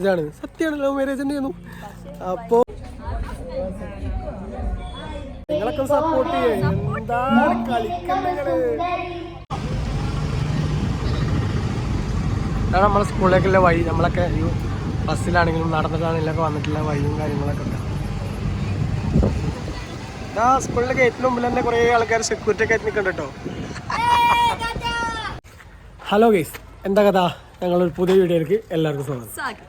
ഇതാണ്. സത്യമാണ് love marriage തന്നെയായിരുന്നു. അപ്പോ നിങ്ങളൊക്കെ സപ്പോർട്ട് ചെയ്യും. എന്താണ് കളിക്കുന്നത് ഇതാണ് നമ്മളെ സ്കൂളിലേക്കുള്ള വഴി. നമ്മളൊക്കെ ഈ ബസ്സിലാണെങ്കിലും നടന്നിട്ടാണെങ്കിലും ഒക്കെ വന്നിട്ടുള്ള വഴിയും കാര്യങ്ങളൊക്കെ ഉണ്ട്. ഇതാ സ്കൂളിലെ ഗേറ്റിന് മുമ്പിൽ തന്നെ കുറേ ആൾക്കാർ സെക്യൂരിറ്റി ഒക്കെ നിൽക്കുന്നുണ്ട് കേട്ടോ. ഹലോ ഗൈസ് എന്താ കഥ? ഞങ്ങളൊരു പുതിയ വീഡിയോയിലേക്ക് എല്ലാവർക്കും സ്വാഗതം.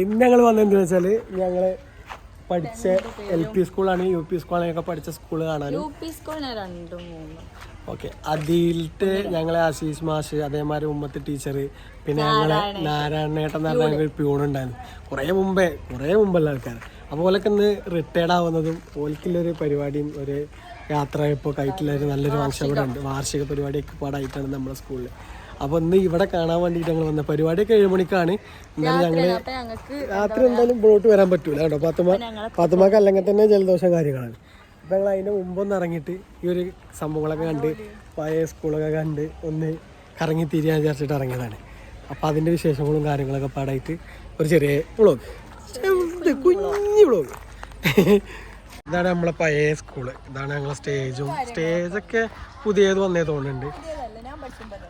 ഇന്ന് ഞങ്ങൾ വന്നതെന്ന് വെച്ചാൽ ഞങ്ങൾ പഠിച്ച എൽ പി സ്കൂളാണ് യു പി സ്കൂളാണൊക്കെ പഠിച്ച സ്കൂൾ കാണാനും. മൂന്നും. ഓക്കെ. അതിലത്തെ ഞങ്ങളെ ആശീഷ് മാഷ് അതേമാതിരി ഉമ്മത്ത് ടീച്ചർ പിന്നെ ഞങ്ങളെ നാരായണേട്ടൻ. എന്ന് പറഞ്ഞ ഒരു പ്യൂൺ ഉണ്ടായിരുന്നു. കുറേ മുമ്പേ കുറേ മുമ്പുള്ള ആൾക്കാർ അപ്പോൾ ഓലൊക്കെ ഇന്ന് റിട്ടയർഡ് ആവുന്നതും ഓൽക്കുള്ളൊരു പരിപാടിയും ഒരു യാത്ര ഇപ്പോൾ കയറ്റുള്ള ഒരു നല്ലൊരു ഫംഗ്ഷൻ ഇവിടെ ഉണ്ട്. വാർഷിക പരിപാടിയൊക്കെ പാടായിട്ടാണ് നമ്മുടെ സ്കൂളിൽ അപ്പോൾ ഇന്ന് ഇവിടെ കാണാൻ വേണ്ടിയിട്ട് ഞങ്ങൾ വന്ന പരിപാടിയൊക്കെ ഏഴ് മണിക്കാണ്. എന്നാലും ഞങ്ങൾ ഞങ്ങക്ക് രാത്രി എന്തായാലും ഇങ്ങോട്ട് വരാൻ പറ്റൂല കേട്ടോ. പത്തുമ പത്തുമാക്ക് അല്ലെങ്കിൽ തന്നെ ജലദോഷം കാര്യങ്ങളാണ്. അപ്പം ഞങ്ങൾ അതിന്റെ മുമ്പൊന്ന് ഇറങ്ങിയിട്ട് ഈ ഒരു സംഭവങ്ങളൊക്കെ കണ്ട് പഴയ സ്കൂളൊക്കെ കണ്ട് ഒന്ന് കറങ്ങി തിരിയാൻ വിചാരിച്ചിട്ട് ഇറങ്ങിയതാണ്. അപ്പോൾ അതിന്റെ വിശേഷങ്ങളും കാര്യങ്ങളൊക്കെ പാടായിട്ട് ഒരു ചെറിയ വ്ളോഗ് കുഞ്ഞു വ്ളോഗ് ഇതാണ് നമ്മളെ പഴയ സ്കൂൾ. ഇതാണ് ഞങ്ങളെ സ്റ്റേജും സ്റ്റേജൊക്കെ പുതിയത് വന്നേ തോന്നുന്നുണ്ട്.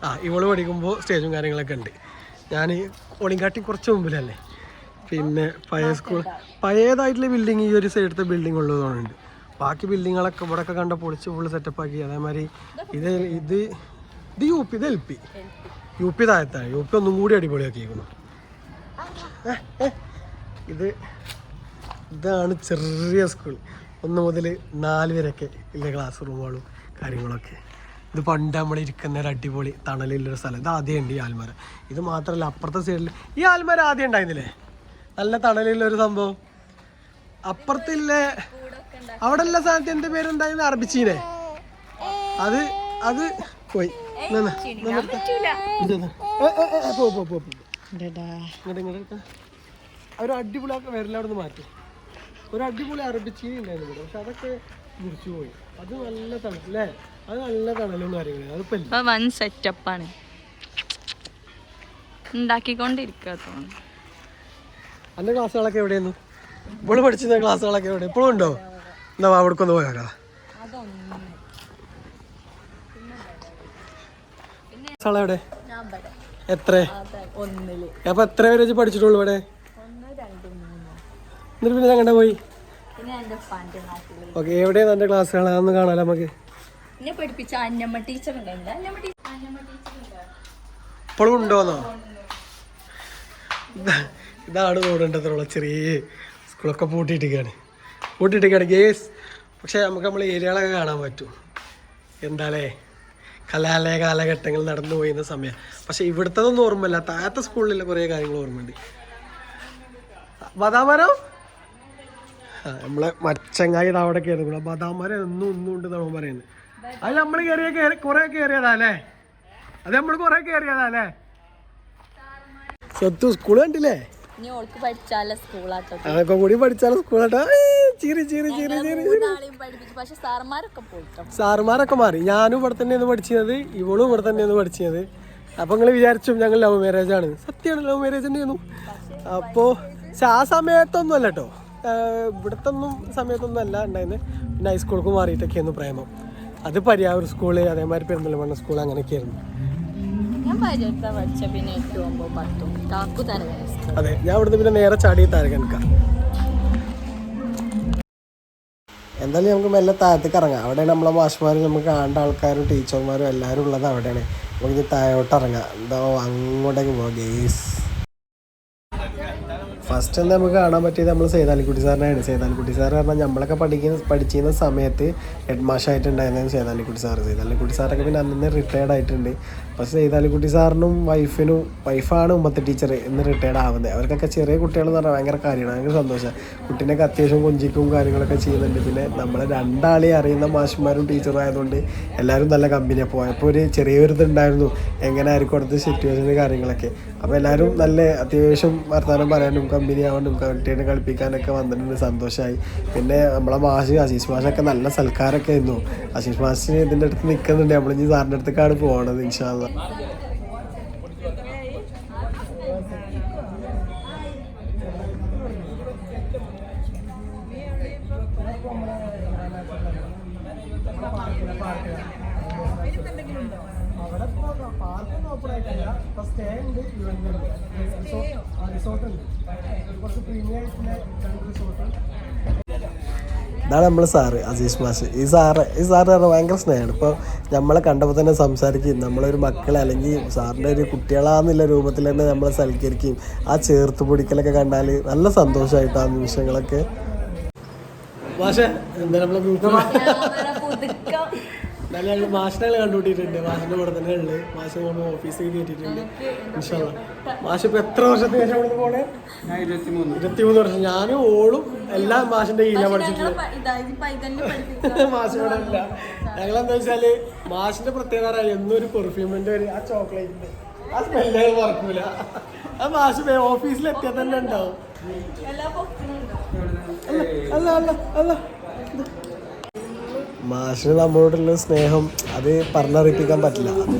ആ ഇവൾ പഠിക്കുമ്പോൾ സ്റ്റേജും കാര്യങ്ങളൊക്കെ ഉണ്ട്. ഞാൻ ഒളിങ്കാട്ടി കുറച്ച് മുമ്പിലല്ലേ? പിന്നെ പഴയ സ്കൂൾ പഴയതായിട്ടുള്ള ബിൽഡിങ് ഈ ഒരു സൈഡത്തെ ബിൽഡിംഗ് ഉള്ളതുകൊണ്ട് ബാക്കി ബിൽഡിങ്ങുകളൊക്കെ ഇവിടെയൊക്കെ കണ്ട പൊളിച്ച് ഫുള്ള് സെറ്റപ്പ് ആക്കി. അതേമാതിരി ഇത് ഇത് ഇത് യു പി ഇത് എൽ പി. യു പി താഴത്താണ്. യു പി ഒന്നും കൂടി അടിപൊളിയാക്കിയിരിക്കുന്നു ഇത് ഇതാണ് ചെറിയ സ്കൂൾ ഒന്ന് മുതൽ നാല് വരെയൊക്കെ ഇല്ല ക്ലാസ് റൂമുകളും കാര്യങ്ങളൊക്കെ. ഇത് പണ്ട് നമ്മൾ ഇരിക്കുന്ന ഒരു അടിപൊളി തണലുള്ളൊരു സ്ഥലം. ഇത് ആദ്യം ഉണ്ട് ഈ ആൽമര. ഇത് മാത്രമല്ല അപ്പുറത്തെ സൈഡിൽ ഈ ആൽമര ആദ്യം ഉണ്ടായിരുന്നില്ലേ? നല്ല തണലുള്ള ഒരു സംഭവം. അപ്പുറത്തില്ല അവിടെ ഉള്ള സ്ഥലത്ത് എന്ത് പേരുണ്ടായിരുന്നു? അറബിച്ചീനെ. അത് അത് പോയി. ഒരു അടിപൊളി അവിടെ നിന്ന് മാറ്റി. ഒരു അടിപൊളി അറബിച്ചീനി ഉണ്ടായിരുന്നു പക്ഷെ അതൊക്കെ മുറിച്ചു പോയി. അത് നല്ല തണുപ്പ് അല്ലേ അത് നല്ല തണലും കാര്യങ്ങളും അതിപ്പോ ഇല്ല. ഇപ്പൊ വൻ സെറ്റപ്പാണ് ഉണ്ടാക്കിക്കൊണ്ടിരിക്കുക തോന്നുന്നു. അന്റെ ക്ലാസ്സുകളൊക്കെ എവിടെയായിരുന്നു? ഇപ്പോൾ പഠിച്ചിരുന്ന ക്ലാസ്സുകളൊക്കെ എവിടെ? ഇപ്പോഴും ഉണ്ടോ? എന്നാ അവിടെ ഒന്ന് പോയാ എവിടെ? എത്ര? അപ്പൊ എത്ര വരെ വെച്ച് പഠിച്ചിട്ടുള്ളൂ ഇവിടെ? എന്നിട്ട് പിന്നെ പോയി? എന്റെ ഓക്കെ എവിടെയാണ് എന്റെ ക്ലാസ്സുകൾ? അതൊന്ന് കാണാലോ നമുക്ക്. എന്നെ പഠിപ്പിച്ച അന്നമ്മ ടീച്ചർ ഉണ്ടായില്ല അന്നമ്മ ടീച്ചർ അന്നമ്മ ടീച്ചർ ഇപ്പോഴും ഉണ്ടോന്നോ? ഇതാ- ഇതാണ് തോടേണ്ടതുള്ള ചെറിയ സ്കൂളൊക്കെ പൂട്ടിയിട്ടിരിക്കുകയാണ്. പൂട്ടിയിട്ടിരിക്കുകയാണ് ഗേസ് പക്ഷേ നമുക്ക് നമ്മൾ ഏരിയകളൊക്കെ കാണാൻ പറ്റും. എന്താലേ? കലാലയ കാലഘട്ടങ്ങൾ നടന്നു പോയിരുന്ന സമയം. പക്ഷേ ഇവിടുത്തതൊന്നും ഓർമ്മയില്ല. താഴത്തെ സ്കൂളിലെ കുറേ കാര്യങ്ങൾ ഓർമ്മയുണ്ട്. ബദാമരം? ആ നമ്മളെ മച്ചങ്ങായി ഇത് അവിടെ കയറുന്നു ബദാമരം എന്നും ഒന്നും ഉണ്ട് നമ്മൾ പറയുന്നത്. അത് നമ്മൾ കയറിയ കൊറേ കയറിയതാ അല്ലേ? അത് നമ്മൾ കൊറേ കയറിയതാ അല്ലേ? സ്വത്ത് സ്കൂൾ കണ്ടില്ലേ? ഓൾക്ക് പഠിച്ചാല സ്കൂളാട്ടോ. അതൊക്കെ കൂടി പഠിച്ചാലും സ്കൂളാട്ടോ. ചിരി ചിരി ചിരി ചിരി മൂന്നാളെയും പഠിപ്പിച്ചു. പക്ഷെ സാറന്മാരൊക്കെ പോയിട്ടോ? സാറുമാരൊക്കെ മാറി. ഞാനും ഇവിടെ തന്നെയാണ് പഠിച്ചത്. ഇവളും ഇവിടെ തന്നെയാണ് പഠിച്ചത്. അപ്പൊ നിങ്ങൾ വിചാരിച്ചു ഞങ്ങൾ ലവ് മാരേജ് ആണ്. സത്യമാണ് ലവ് മാരേജ് തന്നെയായിരുന്നു. അപ്പോ പക്ഷെ ആ സമയത്തൊന്നും അല്ല കേട്ടോ ഇവിടുത്തെ ഒന്നും സമയത്തൊന്നും അല്ല ഉണ്ടായിരുന്നു. പിന്നെ ഹൈസ്കൂൾക്ക് മാറിയിട്ടൊക്കെയായിരുന്നു പ്രേമം. അത് പരിയാവൂർ സ്കൂൾ അതേമാതിരി പെരുന്തൽമണ്ണ സ്കൂൾ അങ്ങനെയൊക്കെയായിരുന്നു. അതെ ഞാൻ ഇവിടുന്ന് പിന്നെ നേരെ ചാടി താഴെ കണക്കാം എന്തായാലും നമുക്ക് മെല്ലെ താഴത്തേക്ക് ഇറങ്ങാം. അവിടെയാണ് നമ്മളെ മാഷ്മാരും നമുക്ക് കാണേണ്ട ആൾക്കാരും ടീച്ചർമാരും എല്ലാവരും ഉള്ളത് അവിടെയാണ്. നമുക്ക് താഴോട്ട് ഇറങ്ങാം. എന്താ അങ്ങോട്ടേക്ക് പോവാം ഗേസ് ഫസ്റ്റ് എന്താ നമുക്ക് കാണാൻ പറ്റിയത് നമ്മൾ സേതാലിക്കുട്ടി സാറിനെയാണ്. സേതാലിക്കുട്ടി സാർ പറഞ്ഞാൽ നമ്മളൊക്കെ പഠിക്കുന്ന പഠിച്ചിരുന്ന സമയത്ത് ഹെഡ് മാഷായിട്ടുണ്ടായിരുന്നത് സേതാലിക്കുട്ടി സാറ്. സേതാലിക്കുട്ടി സാറൊക്കെ പിന്നെ അന്ന് റിട്ടയർഡ് ആയിട്ടുണ്ട്. പക്ഷേ കുട്ടി സാറിനും വൈഫിനും വൈഫാണ് ഉമ്മത്തെ ടീച്ചർ ഇന്ന് റിട്ടയർഡ് ആവുന്നത്. അവർക്കൊക്കെ ചെറിയ കുട്ടികളെന്ന് പറഞ്ഞാൽ ഭയങ്കര കാര്യമാണ്. ഭയങ്കര സന്തോഷം. കുട്ടീനൊക്കെ അത്യാവശ്യം കൊഞ്ചിക്കും കാര്യങ്ങളൊക്കെ ചെയ്യുന്നുണ്ട്. പിന്നെ നമ്മൾ രണ്ടാളെ അറിയുന്ന മാഷന്മാരും ടീച്ചറും ആയതുകൊണ്ട് എല്ലാവരും നല്ല കമ്പനിയാണ് പോയപ്പോൾ ഒരു ചെറിയൊരു ഇതുണ്ടായിരുന്നു എങ്ങനെ ആയിരിക്കും അടുത്ത സിറ്റുവേഷന് കാര്യങ്ങളൊക്കെ. അപ്പോൾ എല്ലാവരും നല്ല അത്യാവശ്യം വർത്തമാനം പറയാനും കമ്പനി ആവാനും കുട്ടീനെ കളിപ്പിക്കാനൊക്കെ വന്നിട്ടുണ്ട്. സന്തോഷമായി പിന്നെ നമ്മളെ മാഷ് അസീസ് മാഷൊക്കെ നല്ല സൽക്കാരൊക്കെ ആയിരുന്നു. അസീസ് മാഷിന് ഇതിന്റെ അടുത്ത് നിൽക്കുന്നുണ്ട് നമ്മളിനി സാറിന്റെ അടുത്തേക്കാണ് പോകണത് ഇൻഷാല്ല അവിടെ ഇപ്പോൾ പാർക്കൊന്നും ഓപ്പൺ ആയിട്ടില്ല. ഇപ്പൊ സ്റ്റേ ഉണ്ട്. റിസോർട്ട് റിസോർട്ട് ഉണ്ട്. കുറച്ച് പ്രീമിയം ആയിട്ടുള്ള രണ്ട് റിസോർട്ട് ഇതാണ് നമ്മൾ സാറ് അസീഷ് മാഷ്. ഈ സാറ് ഈ സാറ് പറഞ്ഞാൽ ഭയങ്കര സ്നേഹമാണ്. ഇപ്പോൾ നമ്മളെ കണ്ടപ്പോൾ തന്നെ സംസാരിക്കുകയും നമ്മളൊരു മക്കളെ അല്ലെങ്കിൽ സാറിന്റെ ഒരു കുട്ടികളാന്നുള്ള രൂപത്തിൽ തന്നെ നമ്മളെ സൽക്കരിക്കുകയും ആ ചേർത്ത് പൊടിക്കലൊക്കെ കണ്ടാൽ നല്ല സന്തോഷമായിട്ട് ആ നിമിഷങ്ങളൊക്കെ. പക്ഷേ എന്താ നമ്മളെ നല്ല ഞങ്ങൾ മാഷിനെ കണ്ടുപിട്ടിട്ടുണ്ട് മാഷിന്റെ കൂടെ തന്നെ ഉള്ളത് മാഷ് പോകുമ്പോൾ ഓഫീസിൽ കയറ്റിയിട്ടുണ്ട് ഇൻഷാല്ലാ. മാഷ് ഇപ്പൊ എത്ര വർഷത്തിന് ശേഷം അവിടെ പോണേ? ഇരുപത്തിമൂന്ന്. വർഷം. ഞാനും ഓളും എല്ലാം മാഷിന്റെ കീഴിലാണ് പഠിച്ചിട്ടുള്ളത്. മാഷിനോടെ ഇല്ല. ഞങ്ങളെന്താ വെച്ചാൽ മാഷിന്റെ പ്രത്യേകത എന്നൊരു എന്നും ഒരു പെർഫ്യൂമിന്റെ ഒരു ആ ചോക്ലേറ്റിന്റെ ആ സ്മെല്ല് മറക്കൂല. ആ മാഷ് ഓഫീസിൽ എത്തിയാൽ തന്നെ ഉണ്ടാവും. അല്ല അല്ല അല്ല. മാഷിന് നമ്മളോടുള്ള സ്നേഹം അത് പറഞ്ഞറിയിപ്പിക്കാൻ പറ്റില്ല. അത്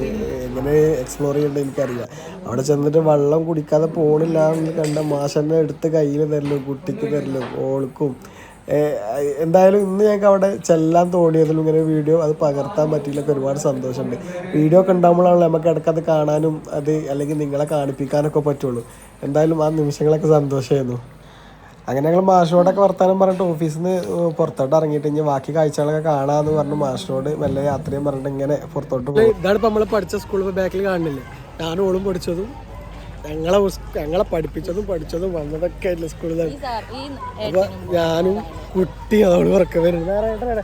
എങ്ങനെ എക്സ്പ്ലോർ ചെയ്യേണ്ടത് എനിക്കറിയില്ല. അവിടെ ചെന്നിട്ട് വെള്ളം കുടിക്കാതെ പോണില്ല എന്ന് കണ്ട മാഷന്നെ എടുത്ത് കയ്യിൽ തരലും കുട്ടിക്ക് തരലും ഓൾക്കും. എന്തായാലും ഇന്ന് ഞങ്ങൾക്ക് അവിടെ ചെല്ലാൻ തോന്നിയതിലും ഇങ്ങനെ വീഡിയോ അത് പകർത്താൻ പറ്റിയില്ലൊക്കെ ഒരുപാട് സന്തോഷമുണ്ട്. വീഡിയോ ഒക്കെ ഉണ്ടാകുമ്പോഴാണല്ലോ നമുക്ക് ഇടയ്ക്ക് അത് കാണാനും അത് അല്ലെങ്കിൽ നിങ്ങളെ കാണിപ്പിക്കാനൊക്കെ പറ്റുള്ളൂ. എന്തായാലും ആ നിമിഷങ്ങളൊക്കെ സന്തോഷമായിരുന്നു. അങ്ങനെ ഞങ്ങൾ മാഷിനോടൊക്കെ വർത്താനം പറഞ്ഞിട്ട് ഓഫീസിൽ നിന്ന് പുറത്തോട്ട് ഇറങ്ങിയിട്ട് ഇനി ബാക്കി കാഴ്ചകളൊക്കെ കാണാന്ന് പറഞ്ഞു മാഷിനോട് നല്ല യാത്രയും പറഞ്ഞിട്ട് ഇങ്ങനെ പുറത്തോട്ട് പോകും ഇതാണ് ഇപ്പം നമ്മൾ പഠിച്ച സ്കൂളിൽ ബാക്കിൽ കാണുന്നില്ലേ? ഞാനും ഓളും പഠിച്ചതും ഞങ്ങളെ ഞങ്ങളെ പഠിപ്പിച്ചതും പഠിച്ചതും വന്നതൊക്കെ ആയിട്ടില്ല സ്കൂളിൽ ഈ സാർ ഈ അപ്പൊ ഞാനും കുട്ടി അതോട് ഉറക്കം വരുന്നത്.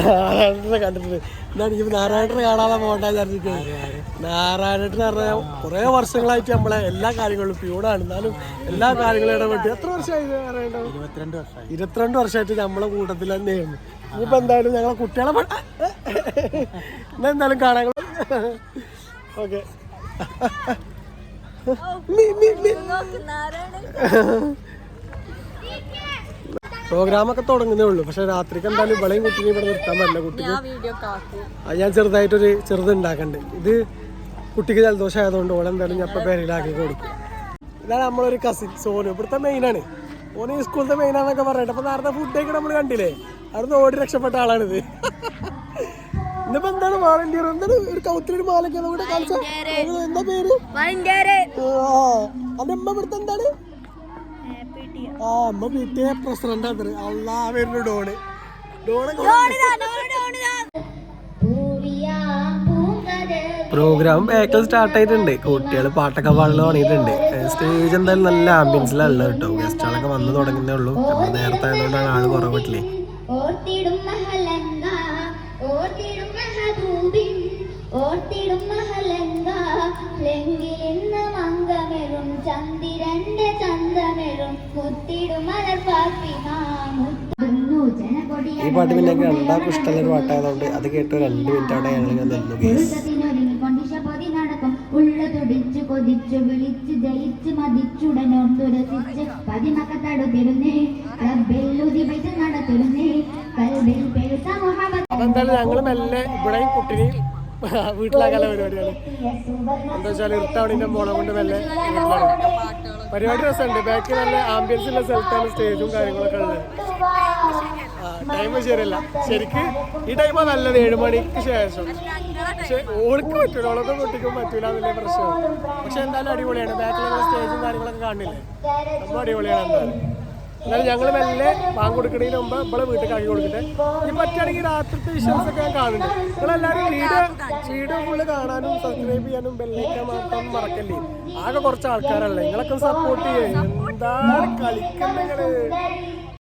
നാരായണനെ കണ്ടിട്ടുണ്ട്. എന്താണ് ഈ നാരായണനെ കാണാതെ പോകണ്ട വിചാരിച്ചിട്ട് നാരായണൻ പറഞ്ഞാൽ കുറെ വർഷങ്ങളായിട്ട് നമ്മളെ എല്ലാ കാര്യങ്ങളും പ്യൂണാണ് എന്നാലും എല്ലാ കാര്യങ്ങളും ഇടപെട്ട്. എത്ര വർഷമായി നാരായണ ഇരുപത്തിരണ്ട് വർഷമായി. ഇരുപത്തിരണ്ട് വർഷമായിട്ട് നമ്മളെ കൂട്ടത്തിൽ തന്നെയാണ്. ഇനിയിപ്പോ എന്തായാലും ഞങ്ങളെ കുട്ടികളെ എന്നാ എന്തായാലും കാണാൻ ഓക്കെ. നാരായണ പ്രോഗ്രാമൊക്കെ തുടങ്ങുന്നേ ഉള്ളൂ. പക്ഷെ രാത്രിക്ക് എന്തായാലും ഇവളെയും കുട്ടിനെ ഇവിടെ നിർത്താൻ പറ്റില്ല കുട്ടി ഞാൻ വീഡിയോ കാക്കു അത് ഞാൻ ചെറുതായിട്ടൊരു ചെറുത് ഉണ്ടാക്കണ്ട്. ഇത് കുട്ടിക്ക് ജലദോഷം ആയതുകൊണ്ട് ഓളെ എന്തായാലും ഞാൻ ഇപ്പം പേരിലാക്കി കൊടുക്കും. ഇതാണ് നമ്മളൊരു കസിൻ സോനു. ഇവിടുത്തെ മെയിനാണ് ഓന് ഈ സ്കൂളിലത്തെ മെയിനാണെന്നൊക്കെ പറഞ്ഞിട്ട് അപ്പൊ നേരത്തെ ഫുഡ് ഒക്കെ നമ്മൾ കണ്ടില്ലേ? അവിടുന്ന് ഓടി രക്ഷപ്പെട്ട ആളാണിത്. ഇന്നിപ്പോ എന്താണ് വാളണ്ടിയർ എന്താണ് ഒരു കൗത്തിലൊരു മാലൊക്കെ ഇവിടെ കാണിച്ച? എന്താ പേര്? അമ്മ ഇവിടുത്തെ എന്താണ്? ആ അമ്മ എ പ്രസിഡന്റ് അത്ര അള്ളാ വരുന്നു ഡോണ്. ഡോണൊക്കെ പ്രോഗ്രാം ബാക്കിൽ സ്റ്റാർട്ട് ആയിട്ടുണ്ട്. കുട്ടികൾ പാട്ടൊക്കെ പാടൽ തുടങ്ങിയിട്ടുണ്ട്. സ്റ്റേജ് എന്തായാലും നല്ല ആംബിയൻസിലല്ല കേട്ടോ. ഗസ്റ്റുകളൊക്കെ വന്ന് തുടങ്ങുന്നേ ഉള്ളൂ. നമ്മൾ നേരത്തെ ആയതുകൊണ്ടാണ് ആൾ കുറവിട്ടില്ലേ. ഓർത്തിടും മഹലങ്ക ഓർത്തിടും ഈ പാട്ട് പിന്നെ ഞങ്ങൾക്ക് രണ്ടാൾക്കും ഇഷ്ടമുള്ള ഒരു പാട്ടായതുകൊണ്ട് അത് കേട്ട് രണ്ട് മിനിറ്റ് അവിടെ ഞങ്ങൾ ഇങ്ങനെ നിന്നു തുടിച്ചു വിളിച്ചു ജയിച്ചു പതിമക്ക തടുത്തിരുന്നേ ക്ലബിൽ പൈസ നടത്തിരുന്നേ കൽബിൽ മുഹമ്മദ് ഞങ്ങൾ മെല്ലെ ഇവിടെയും കുട്ടിനെയും വീട്ടിലാക്കാനുള്ള പരിപാടിയാണ്. എന്താ വെച്ചാൽ ഇരുട്ടാവണിന്റെ മോളെ കൊണ്ട് നല്ല പരിപാടി രസമുണ്ട്. ബാക്കി നല്ല ആംബിയൻസ് ഉള്ള സ്ഥലത്താണ് സ്റ്റേജും കാര്യങ്ങളൊക്കെ ഉള്ളത്. ടൈം ശരിയല്ല. ശരിക്ക് ഈ ടൈമാണ് നല്ലത്. ഏഴ് മണിക്ക് ശേഷം. പക്ഷെ ഓൾക്ക് പറ്റൂല. ഓളൊക്കെ കുട്ടിക്കും പറ്റൂല എന്നുള്ള പ്രശ്നമാണ് പക്ഷെ എന്തായാലും അടിപൊളിയാണ്. ബാക്കിലുള്ള സ്റ്റേജും കാര്യങ്ങളൊക്കെ കാണില്ലേ? നമ്മൾ അടിപൊളിയാണ് എന്തായാലും. എന്നാലും ഞങ്ങൾ മെല്ലെ ബാങ്ക് കൊടുക്കണതിന് മുമ്പ് ഇവിടെ വീട്ടിൽ ആക്കി കൊടുക്കട്ടെ ഈ പറ്റുകയാണെങ്കിൽ രാത്രിത്തെ വിശ്വാസം ഒക്കെ ഞാൻ കാണുന്നുണ്ട്. നിങ്ങളെല്ലാവരും വീഡിയോ വീഡിയോ ഫുള്ള് കാണാനും സബ്സ്ക്രൈബ് ചെയ്യാനും ബെല്ലൈക്കാൻ മാത്രം മറക്കല്ലേ? ആകെ കുറച്ച് ആൾക്കാരല്ലേ? നിങ്ങളൊക്കെ സപ്പോർട്ട് ചെയ്യേ. എന്താണ് കളിക്കുന്നത്